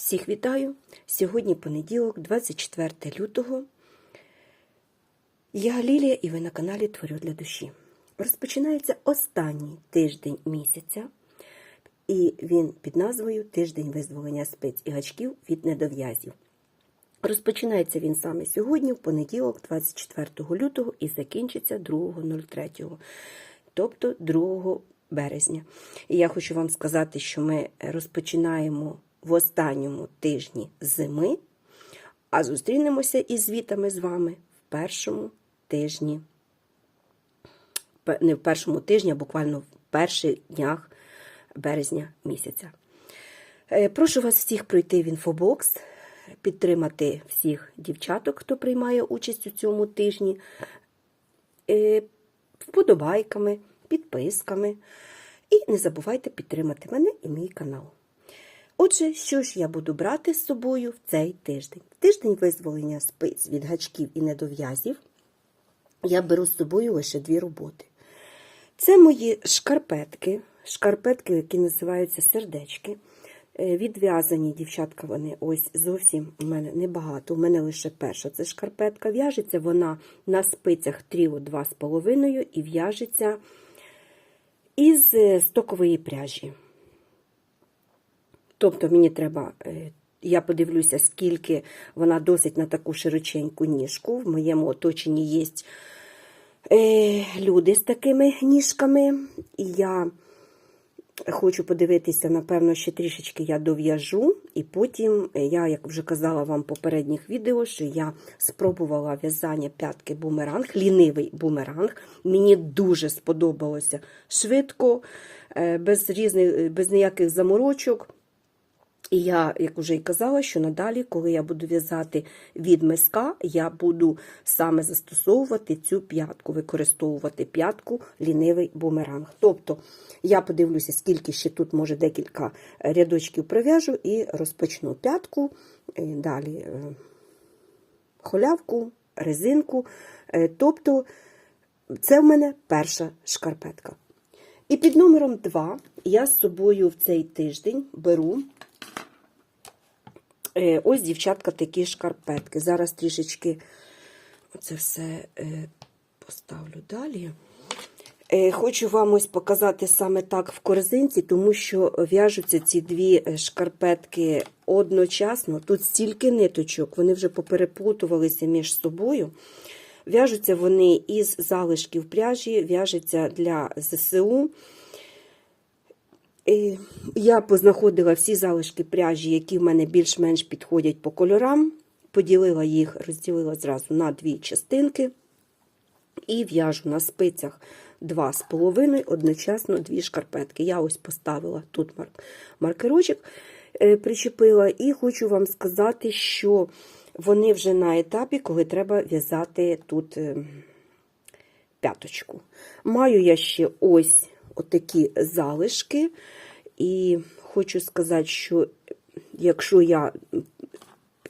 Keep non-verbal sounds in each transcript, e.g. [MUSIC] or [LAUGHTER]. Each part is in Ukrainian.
Всіх вітаю! Сьогодні понеділок, 24 лютого. Я Лілія і ви на каналі Творю для душі. Розпочинається останній тиждень місяця, і він під назвою Тиждень визволення спиць і гачків від недов'язів. Розпочинається він саме сьогодні, в понеділок, 24 лютого, і закінчиться 2.03, тобто 2 березня. І я хочу вам сказати, що ми розпочинаємо в останньому тижні зими, а зустрінемося із звітами з вами в першому тижні. Не в першому тижні, а буквально в перших днях березня місяця. Е, Прошу вас всіх пройти в інфобокс, підтримати всіх дівчаток, хто приймає участь у цьому тижні, е, вподобайками, підписками. І не забувайте підтримати мене і мій канал. Отже, що ж я буду брати з собою в цей тиждень? Тиждень визволення спиць від гачків і недов'язів я беру з собою лише дві роботи. Це мої шкарпетки, шкарпетки, які називаються сердечки. Е, Відв'язані дівчатка, вони ось зовсім у мене небагато. У мене лише перша це шкарпетка. В'яжеться вона на спицях тріо 2,5 і в'яжеться із е, стокової пряжі. Тобто мені треба, е, я подивлюся, скільки вона досить на таку широченьку ніжку. В моєму оточенні є е, люди з такими ніжками. І я хочу подивитися, напевно, ще трішечки я дов'яжу. І потім, е, я, як вже казала вам в попередніх відео, що я спробувала в'язання п'ятки бумеранг, лінивий бумеранг. Мені дуже сподобалося швидко, без, різних, без ніяких заморочок. І я, як вже і казала, що надалі, коли я буду в'язати від миска, я буду саме застосовувати цю п'ятку, використовувати п'ятку лінивий бумеранг. Тобто я подивлюся, скільки ще тут, може, декілька рядочків прив'яжу і розпочну п'ятку, далі е, холявку, резинку. Е, Тобто це в мене перша шкарпетка. І під номером 2 я з собою в цей тиждень беру Е, Ось, дівчатка, такі шкарпетки. Зараз трішечки це все е, поставлю далі. Е, Хочу вам ось показати саме так в корзинці, тому що в'яжуться ці дві е, шкарпетки одночасно. Тут стільки ниточок, вони вже попереплутувалися між собою. В'яжуться вони із залишків пряжі, в'яжуться для ЗСУ. Я познаходила всі залишки пряжі, які в мене більш-менш підходять по кольорам. Поділила їх, розділила зразу на дві частинки. І в'яжу на спицях 2,5 одночасно дві шкарпетки. Я ось поставила тут марк- маркерочок, е, причепила, і хочу вам сказати, що вони вже на етапі, коли треба в'язати тут е, п'яточку. Маю я ще ось отакі залишки, і хочу сказати, що якщо я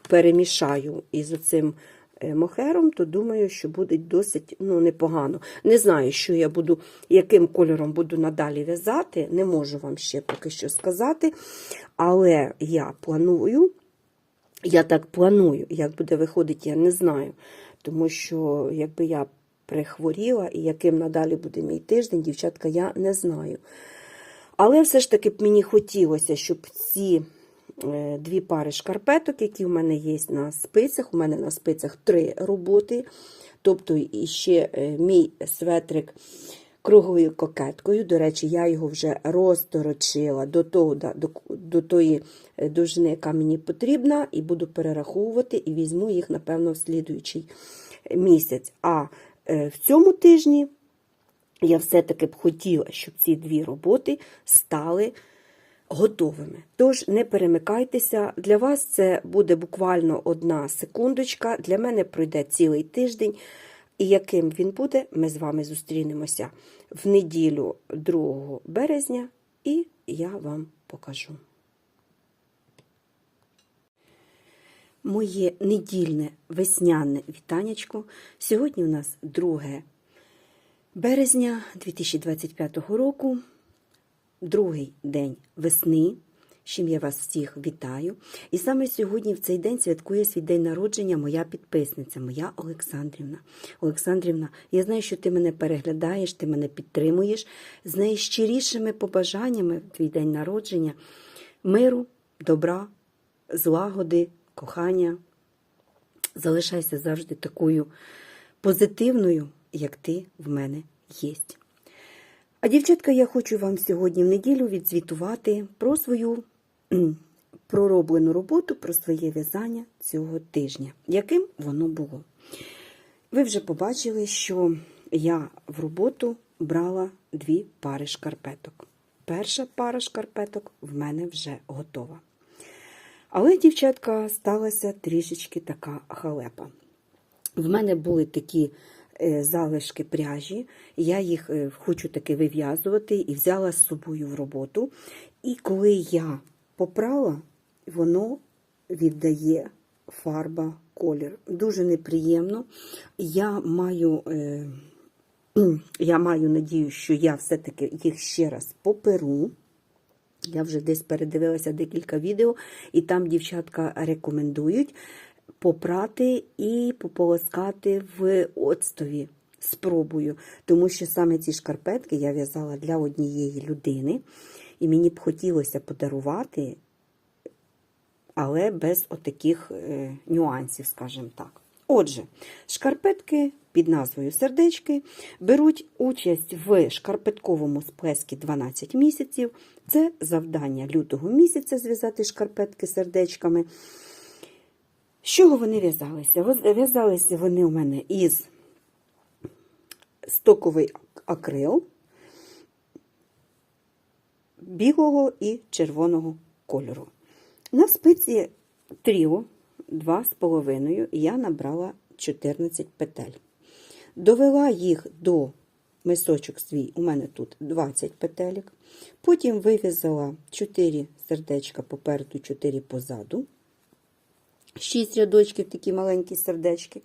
перемішаю із оцим е, мохером, то думаю, що буде досить ну, непогано. Не знаю, що я буду, яким кольором буду надалі в'язати, не можу вам ще поки що сказати. Але я планую, я так планую, як буде виходити, я не знаю. Тому що якби я прихворіла і яким надалі буде мій тиждень, дівчатка, я не знаю. Але все ж таки б мені хотілося, щоб ці е, дві пари шкарпеток, які в мене є на спицях, у мене на спицях три роботи. Тобто ще е, мій светрик круглою кокеткою. До речі, я його вже розторочила до, того, до, до тої е, довжини, яка мені потрібна, і буду перераховувати, і візьму їх, напевно, в слідуючий місяць. А в цьому тижні я все-таки б хотіла, щоб ці дві роботи стали готовими. Тож не перемикайтеся, для вас це буде буквально одна секундочка, для мене пройде цілий тиждень. І яким він буде, ми з вами зустрінемося в неділю 2 березня, і я вам покажу. Моє недільне весняне вітанечко. Сьогодні у нас 2 березня 2025 року, другий день весни. з чим я вас всіх вітаю. І саме сьогодні, в цей день, святкує свій день народження моя підписниця, моя Олександрівна. Олександрівна, я знаю, що ти мене переглядаєш, ти мене підтримуєш з найщирішими побажаннями в твій день народження, миру, добра, злагоди, кохання. Залишайся завжди такою позитивною, як ти в мене єсть. А дівчатка, я хочу вам сьогодні в неділю відзвітувати про свою пророблену роботу, про своє в'язання цього тижня, яким воно було. Ви вже побачили, що я в роботу брала дві пари шкарпеток. Перша пара шкарпеток в мене вже готова. Але, дівчатка, сталася трішечки така халепа. В мене були такі е, залишки пряжі, я їх е, хочу таки вив'язувати і взяла з собою в роботу. І коли я попрала, воно віддає фарба колір. Дуже неприємно. Я маю, е, я маю надію, що я все-таки їх ще раз поперу. Я вже десь передивилася декілька відео, і там дівчатка рекомендують попрати і пополоскати в оцтові. Спробую, тому що саме ці шкарпетки я в'язала для однієї людини, і мені б хотілося подарувати, але без отаких е, нюансів, скажімо так. Отже, шкарпетки під назвою сердечки беруть участь в шкарпетковому сплескі 12 місяців. Це завдання лютого місяця зв'язати шкарпетки сердечками. З чого вони в'язалися? В'язалися вони у мене із стоковий акрил білого і червоного кольору. На спиці тріо 2,5 я набрала 14 петель. Довела їх до мисочок свій, у мене тут 20 петелек. Потім вив'язала 4 сердечка попереду, 4 позаду. 6 рядочків, такі маленькі сердечки.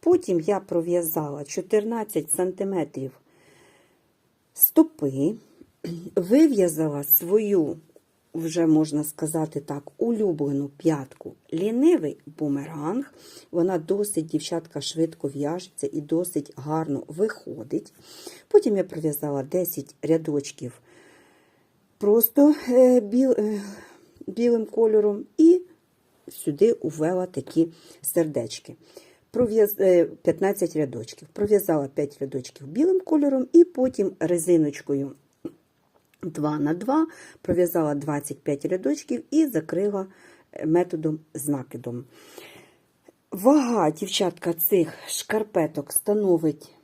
Потім я пров'язала 14 см стопи, вив'язала свою, вже можна сказати так, улюблену п'ятку лінивий бумеранг. Вона досить, дівчатка, швидко в'яжеться і досить гарно виходить. Потім я пров'язала 10 рядочків просто е, біл, е, білим кольором і сюди увела такі сердечки. Е, 15 рядочків. Пров'язала 5 рядочків білим кольором і потім резиночкою 2 на 2 пров'язала 25 рядочків і закрила е, методом з накидом. Вага, дівчатка, цих шкарпеток становить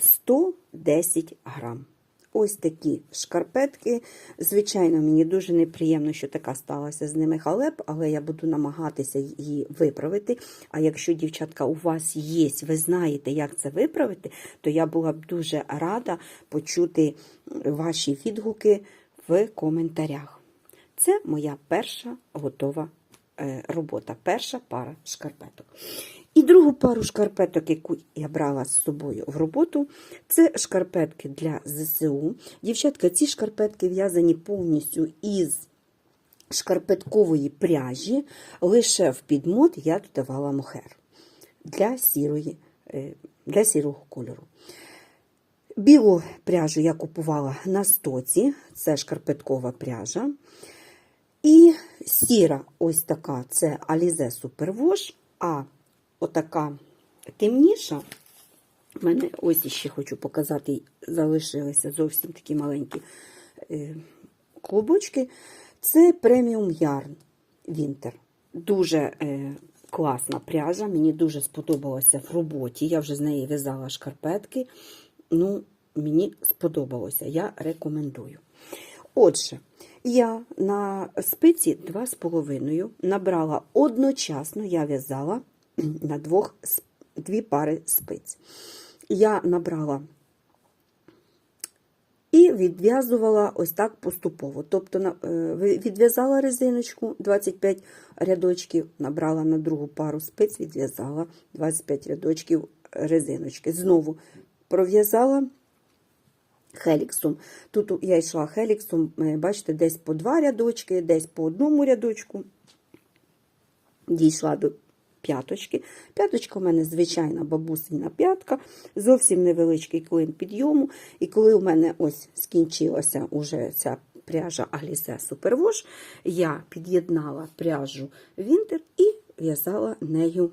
110 грам. Ось такі шкарпетки. Звичайно, мені дуже неприємно, що така сталася з ними халеп, але я буду намагатися її виправити. А якщо, дівчатка, у вас є, ви знаєте, як це виправити, то я була б дуже рада почути ваші відгуки в коментарях. Це моя перша готова е, робота, перша пара шкарпеток. І другу пару шкарпеток, яку я брала з собою в роботу, це шкарпетки для ЗСУ. Дівчатка, ці шкарпетки в'язані повністю із шкарпеткової пряжі, лише в підмот я додавала мохер для, сірої, е, для сірого кольору. Білу пряжу я купувала на стоці, це шкарпеткова пряжа. І сіра, ось така, це Alize Superwash, а отака темніша. У мене ось іще хочу показати, залишилися зовсім такі маленькі е, клубочки. Це преміум ярн Вінтер. Дуже е, класна пряжа, мені дуже сподобалося в роботі. Я вже з неї в'язала шкарпетки. Ну, мені сподобалося, я рекомендую. Отже, я на спиці 2,5 набрала одночасно, я в'язала [CLEARS THROAT] на двох, дві пари спиць. Я набрала і відв'язувала ось так поступово. Тобто е, відв'язала резиночку 25 рядочків, набрала на другу пару спиць, відв'язала 25 рядочків резиночки. Знову пров'язала Хеліксом. Тут я йшла хеліксом, е, бачите, десь по два рядочки, десь по одному рядочку. Дійшла до п'яточки. П'яточка у мене звичайна бабусина п'ятка, зовсім невеличкий клин підйому. І коли у мене ось скінчилася уже ця пряжа Алізе Супервош, я під'єднала пряжу Вінтер і в'язала нею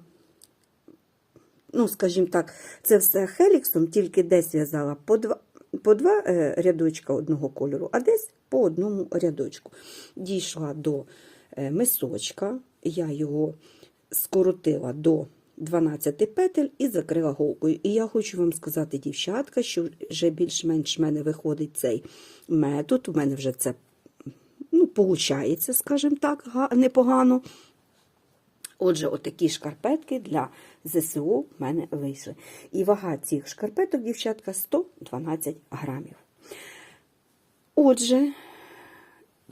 ну, скажімо так, це все хеліксом, тільки десь в'язала по два, по два е, рядочка одного кольору, а десь по одному рядочку. Дійшла до е, мисочка, я його скоротила до 12 петель і закрила голкою. І я хочу вам сказати, дівчатка, що вже більш-менш в мене виходить цей метод. У мене вже це ну, получається, скажімо так, непогано. Отже, отакі шкарпетки для ЗСУ в мене вийшли. І вага цих шкарпеток, дівчатка, 112 грамів. Отже,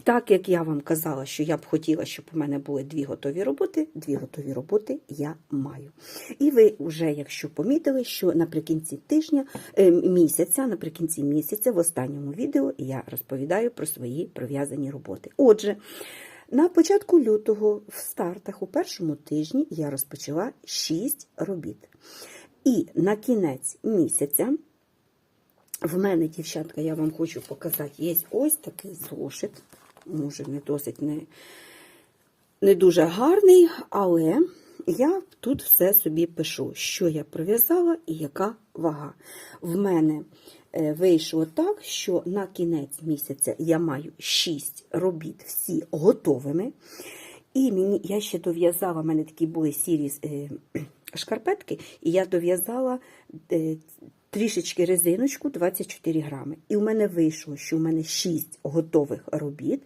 так як я вам казала, що я б хотіла, щоб у мене були дві готові роботи, дві готові роботи я маю. І ви вже, якщо помітили, що наприкінці тижня, е, місяця, наприкінці місяця, в останньому відео я розповідаю про свої пров'язані роботи. Отже, на початку лютого в стартах у першому тижні я розпочала 6 робіт. І на кінець місяця в мене, дівчатка, я вам хочу показати, є ось такий зошит. Може, не досить не, не дуже гарний, але я тут все собі пишу, що я пров'язала і яка вага. В мене е, вийшло так, що на кінець місяця я маю 6 робіт, всі готовими. І мені я ще дов'язала, в мене такі були сірі е, шкарпетки, і я дов'язала е, трішечки резиночку 24 грами. І у мене вийшло, що у мене 6 готових робіт,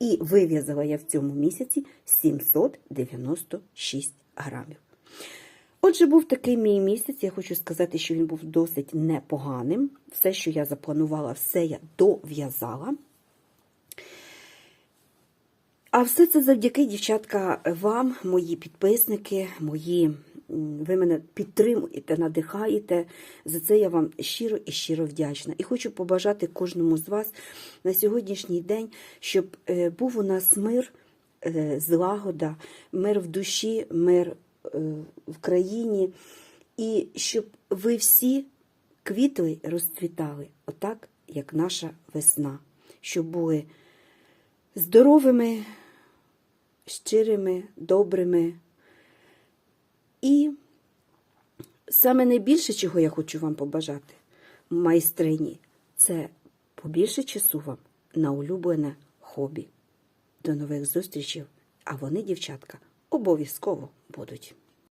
і вив'язала я в цьому місяці 796 грамів. Отже, був такий мій місяць. Я хочу сказати, що він був досить непоганим. Все, що я запланувала, все я дов'язала. А все це завдяки, дівчатка, вам, мої підписники, мої. Ви мене підтримуєте, надихаєте. За це я вам щиро і щиро вдячна. І хочу побажати кожному з вас на сьогоднішній день, щоб е, був у нас мир, е, злагода, мир в душі, мир е, в країні, і щоб ви всі квітли розцвітали, отак, як наша весна, щоб були здоровими, щирими, добрими. І саме найбільше, чого я хочу вам побажати, майстрині, це побільше часу вам на улюблене хобі. До нових зустрічей, а вони, дівчатка, обов'язково будуть.